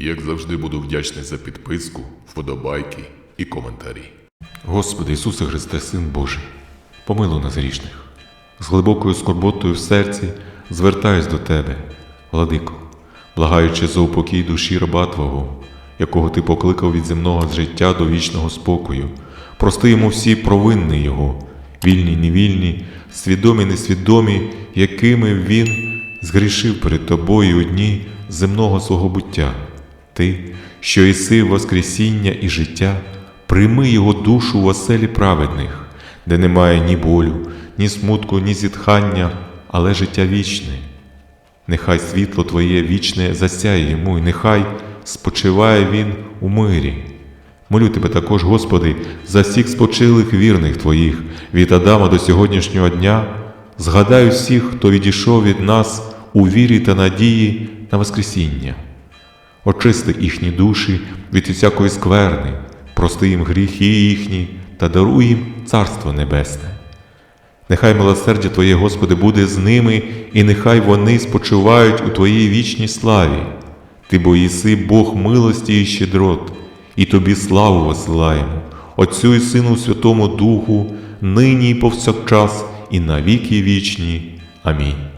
Як завжди буду вдячний за підписку, вподобайки і коментарі. Господи Ісусе Христе, Син Божий, помилуй нас грішних. З глибокою скорботою в серці звертаюсь до Тебе, Владико, благаючи за упокій душі раба Твого, якого Ти покликав від земного життя до вічного спокою. Прости йому всі провинни Його, вільні, невільні, свідомі, несвідомі, якими Він згрішив перед Тобою у дні земного свого буття. Ти, що єси Воскресіння і життя, прийми його душу в оселі праведних, де немає ні болю, ні смутку, ні зітхання, але життя вічне. Нехай світло Твоє вічне засяє йому, і нехай спочиває він у мирі. Молю тебе також, Господи, за всіх спочилих вірних Твоїх, від Адама до сьогоднішнього дня, згадай всіх, хто відійшов від нас у вірі та надії на Воскресіння. Очисти їхні душі від усякої скверни, прости їм гріхи їхні та даруй їм Царство Небесне. Нехай милосердя Твоє, Господи, буде з ними, і нехай вони спочивають у Твоїй вічній славі. Ти бо єси Бог милості і щедрот, і Тобі славу посилаємо, Отцю і Сину Святому Духу, нині і повсякчас, і на віки вічні. Амінь.